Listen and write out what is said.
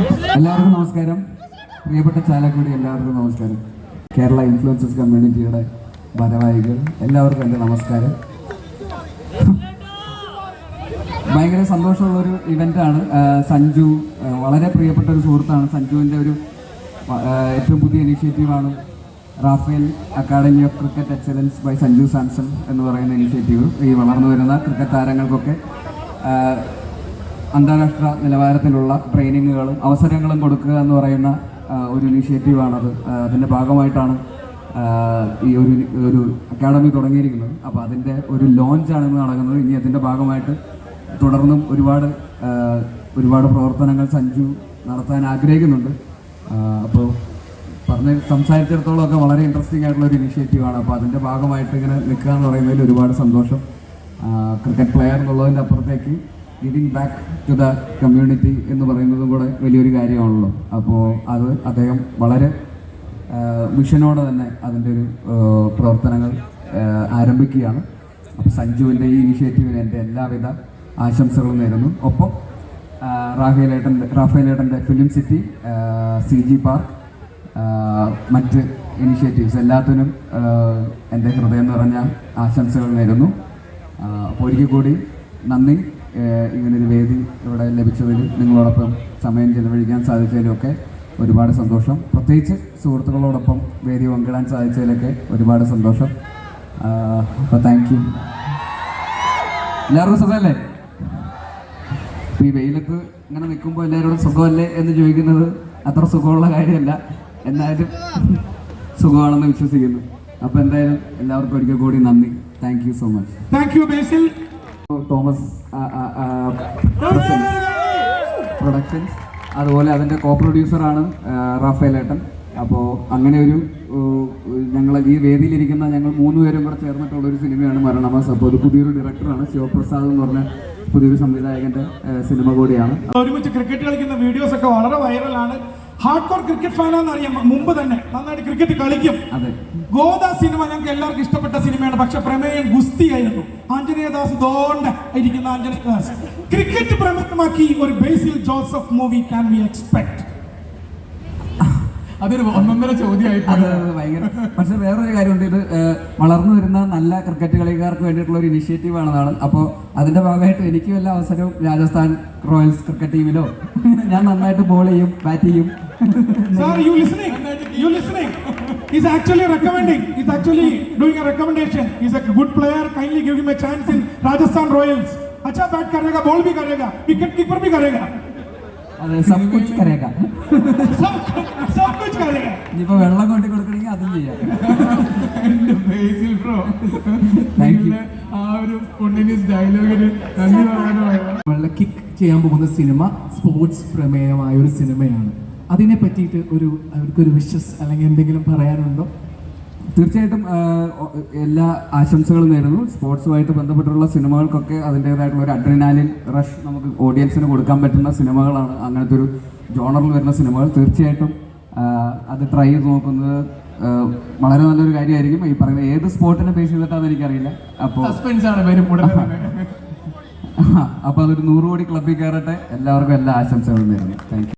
എല്ലാവർക്കും നമസ്കാരം. പ്രിയപ്പെട്ട ചാലക്കുടി എല്ലാവർക്കും നമസ്കാരം. കേരള ഇൻഫ്ലുവൻസസ് കമ്മ്യൂണിറ്റിയുടെ ഭാരവാഹികൾ എല്ലാവർക്കും എന്റെ നമസ്കാരം. ഭയങ്കര സന്തോഷമുള്ളൊരു ഇവന്റാണ് സഞ്ജു വളരെ പ്രിയപ്പെട്ട ഒരു സുഹൃത്താണ്. സഞ്ജുവിന്റെ ഒരു ഏറ്റവും പുതിയ ഇനിഷ്യേറ്റീവാണ് Rafael academy of cricket excellence by Sanju Samson എന്ന് പറയുന്ന ഇനിഷ്യേറ്റീവ് ഈ വളർന്നു വരുന്ന ക്രിക്കറ്റ് താരങ്ങൾക്കൊക്കെ അന്താരാഷ്ട്ര നിലവാരത്തിലുള്ള ട്രെയിനിങ്ങുകളും അവസരങ്ങളും കൊടുക്കുക എന്ന് പറയുന്ന ഒരു ഇനീഷ്യേറ്റീവാണത് അതിന്റെ ഭാഗമായിട്ടാണ് ഈ ഒരു ഒരു അക്കാഡമി തുടങ്ങിയിരിക്കുന്നത്. അപ്പോൾ അതിന്റെ ഒരു ലോഞ്ചാണ് ഇന്ന് നടക്കുന്നത്. ഇനി അതിന്റെ ഭാഗമായിട്ട് തുടർന്നും ഒരുപാട് ഒരുപാട് പ്രവർത്തനങ്ങൾ സഞ്ജു നടത്താൻ ആഗ്രഹിക്കുന്നുണ്ട്. അപ്പോൾ പറഞ്ഞ് സംസാരിച്ചിടത്തോളം ഒക്കെ വളരെ ഇൻട്രസ്റ്റിംഗ് ആയിട്ടുള്ള ഒരു ഇനിഷ്യേറ്റീവാണ് അപ്പോൾ അതിന്റെ ഭാഗമായിട്ട് ഇങ്ങനെ നിൽക്കുക എന്ന് പറയുന്നതിൽ ഒരുപാട് സന്തോഷം. ക്രിക്കറ്റ് പ്ലെയർ എന്നുള്ളതിന്റെ അപ്പുറത്തേക്ക് giving back to the community എന്ന് പറയുന്നതും കൂടെ വലിയൊരു കാര്യമാണല്ലോ. അപ്പോൾ അത് അദ്ദേഹം വളരെ മിഷനോടെ തന്നെ അതിന്റെ ഒരു പ്രവർത്തനങ്ങൾ ആരംഭിക്കുകയാണ്. അപ്പോൾ സഞ്ജുവിന്റെ ഈ ഇനിഷ്യേറ്റീവിന് എന്റെ എല്ലാവിധ ആശംസകളും നേരുന്നു. ഒപ്പം റാഫേലേട്ടന്റെ റാഫേലേട്ടന്റെ film city C G park മറ്റ് ഇനിഷ്യേറ്റീവ്സ് എല്ലാത്തിനും എന്റെ ഹൃദയം നിറഞ്ഞ ആശംസകൾ നേരുന്നു. അപ്പോൾ ഒരിക്കൽ കൂടി നന്ദി. ഇങ്ങനൊരു വേദി ഇവിടെ ലഭിച്ചതിൽ നിങ്ങളോടൊപ്പം സമയം ചെലവഴിക്കാൻ സാധിച്ചതിലൊക്കെ ഒരുപാട് സന്തോഷം. പ്രത്യേകിച്ച് സുഹൃത്തുക്കളോടൊപ്പം വേദി പങ്കിടാൻ സാധിച്ചതിലൊക്കെ ഒരുപാട് സന്തോഷം. അപ്പോൾ താങ്ക് യു എല്ലാവർക്കും സുഖമല്ലേ? ഇപ്പം ഈ വെയിലത്ത് ഇങ്ങനെ നിൽക്കുമ്പോൾ എല്ലാവരോടും സുഖമല്ലേ എന്ന് ചോദിക്കുന്നത് അത്ര സുഖമുള്ള കാര്യമല്ല. എന്നാലും സുഖമാണെന്ന് വിശ്വസിക്കുന്നു. അപ്പോൾ എന്തായാലും എല്ലാവർക്കും ഒരിക്കൽ കൂടി നന്ദി. Thank you so much thank you Basil Thomas productions അതുപോലെ അതിന്റെ കോ പ്രൊഡ്യൂസറാണ് റാഫേൽ ഏട്ടൻ. അപ്പോൾ അങ്ങനെ ഒരു ഞങ്ങൾ ഈ വേദിയിലിരിക്കുന്ന ഞങ്ങൾ മൂന്ന് പേരും കൂടെ ചേർന്നിട്ടുള്ള ഒരു സിനിമയാണ് മരണമാസ്. അപ്പോൾ ഒരു പുതിയൊരു ഡയറക്ടറാണ് ശിവപ്രസാദ് എന്ന് പറഞ്ഞ പുതിയൊരു സംവിധായകന്റെ സിനിമ കൂടിയാണ്. ഒരുമിച്ച് ക്രിക്കറ്റ് കളിക്കുന്ന വീഡിയോസ് ഒക്കെ വളരെ വൈറലാണ് ഹാർഡ് കോർ ക്രിക്കറ്റ് ഫാനാന്ന് അറിയാം മുമ്പ് തന്നെ നന്നായിട്ട് ക്രിക്കറ്റ് കളിക്കും. അതെ. ഗോദ സിനിമ ഞങ്ങൾക്ക് എല്ലാവർക്കും ഇഷ്ടപ്പെട്ട സിനിമയാണ്. പക്ഷെ പ്രമേയം ഗുസ്തി ആയിരുന്നു. ആഞ്ജനേയദാസ് ദോണ്ട ഇരിക്കുന്ന ആഞ്ജനേയദാസ് ക്രിക്കറ്റ് പ്രമേയമാക്കി ഒരു Basil Joseph movie can we expect അതൊരു ഒന്നൊന്നര ചോദ്യമായി ഭയങ്കര. പക്ഷെ വേറൊരു കാര്യമുണ്ട്. ഇത് വളർന്നു വരുന്ന നല്ല ക്രിക്കറ്റ് കളിക്കാർക്ക് വേണ്ടിയിട്ടുള്ള ഒരു ഇനിഷ്യേറ്റീവ് ആണെന്നാണ് അപ്പോൾ അതിന്റെ ഭാഗമായിട്ട് എനിക്കും വല്ല അവസരവും രാജസ്ഥാൻ റോയൽസ് ക്രിക്കറ്റ് ടീമിലോ ഞാൻ നന്നായിട്ട് ബോൾ ചെയ്യും ബാറ്റ് ചെയ്യും. Sir, you listening? You listening? He's actually recommending. He's actually doing a recommendation. He's a good player. Kindly give him a chance in Rajasthan Royals. अच्छा बैट करेगा बॉल भी करेगा wicket keeper भी करेगा അതെ sub കുച്ച് കരേക सब सब कुछ करेगा ഇനിയിപ്പോൾ വെള്ളം കൊണ്ടി കൊടുക്കണമെങ്കിൽ അതും ചെയ്യാം ബേസിൽ ബ്രോ Thank you. ആ ഒരു സ്പോണ്ടേനിയസ് ഡയലോഗിന് നന്ദി പറയാനാണ് നമ്മളുടെ കിക്ക് ചെയ്യാൻ പോകുന്ന സിനിമ സ്പോർട്സ് പ്രമേയമായ ഒരു സിനിമയാണ് അതിനെ പറ്റിയിട്ട് ഒരു അവർക്കൊരു വിശ്വസ് അല്ലെങ്കിൽ എന്തെങ്കിലും പറയാനുണ്ടോ? തീർച്ചയായിട്ടും എല്ലാ ആശംസകളും നേരുന്നു. സ്പോർട്സുമായിട്ട് ബന്ധപ്പെട്ടുള്ള സിനിമകൾക്കൊക്കെ അതിന്റെതായിട്ടുള്ള ഒരു അഡ്രിനാലിൻ റഷ് നമുക്ക് ഓഡിയൻസിന് കൊടുക്കാൻ പറ്റുന്ന സിനിമകളാണ്. അങ്ങനത്തെ ഒരു ജോണറിൽ വരുന്ന സിനിമകൾ. തീർച്ചയായിട്ടും അത് ട്രൈ ചെയ്ത് നോക്കുന്നത് വളരെ നല്ലൊരു കാര്യമായിരിക്കും. ഈ പറയുന്ന ഏത് സ്പോർട്ടിനെ ബേസ് ചെയ്തിട്ടാണെന്ന് എനിക്കറിയില്ല. അപ്പോൾ അപ്പോൾ അതൊരു നൂറ് കോടി ക്ലബ്ബിൽ കയറട്ടെ. എല്ലാവർക്കും എല്ലാ ആശംസകളും നേരുന്നു. താങ്ക്